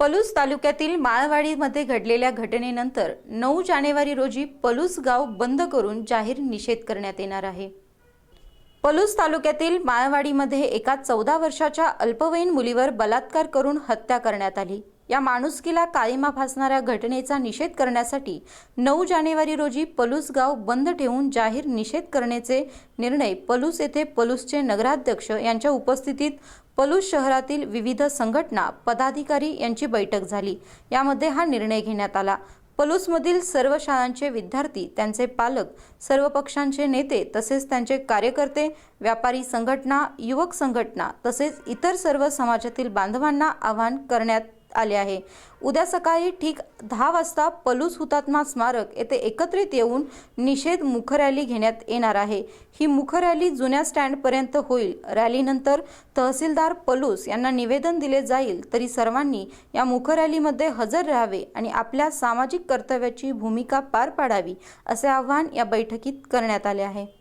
पलूस तालुक्यातील माळवाडीमध्ये घडलेल्या घटनेनंतर नऊ जानेवारी रोजी पलूस गाव बंद करून जाहीर निषेध करण्यात येणार आहे. पलूस तालुक्यातील माळवाडीमध्ये एका चौदा वर्षाच्या अल्पवयीन मुलीवर बलात्कार करून हत्या करण्यात आली. या माणुसकीला काळीमा फासणाऱ्या घटनेचा निषेध करण्यासाठी नऊ जानेवारी रोजी पलूस गाव बंद ठेवून जाहीर निषेध करण्याचे निर्णय पलूस येथे पलूसचे नगराध्यक्ष यांच्या उपस्थितीत पलूस शहरातील विविध संघटना पदाधिकारी यांची बैठक झाली. यामध्ये हा निर्णय घेण्यात आला. पलूसमधील सर्व शाळांचे विद्यार्थी त्यांचे पालक सर्व पक्षांचे नेते तसेच त्यांचे कार्यकर्ते व्यापारी संघटना युवक संघटना तसेच इतर सर्व समाजातील बांधवांना आवाहन करण्यात आले आहे. उद्या सकाळी ठीक दहा वाजता पलूस हुतात्मा स्मारक येथे एकत्रित येऊन निषेध मुख रॅली घेण्यात येणार आहे. ही मुख रॅली जुन्या स्टँडपर्यंत होईल. रॅलीनंतर तहसीलदार पलूस यांना निवेदन दिले जाईल तरी सर्वांनी या मुख रॅलीमध्ये हजर राहावे आणि आपल्या सामाजिक कर्तव्याची भूमिका पार पाडावी असे आवाहन या बैठकीत करण्यात आले आहे.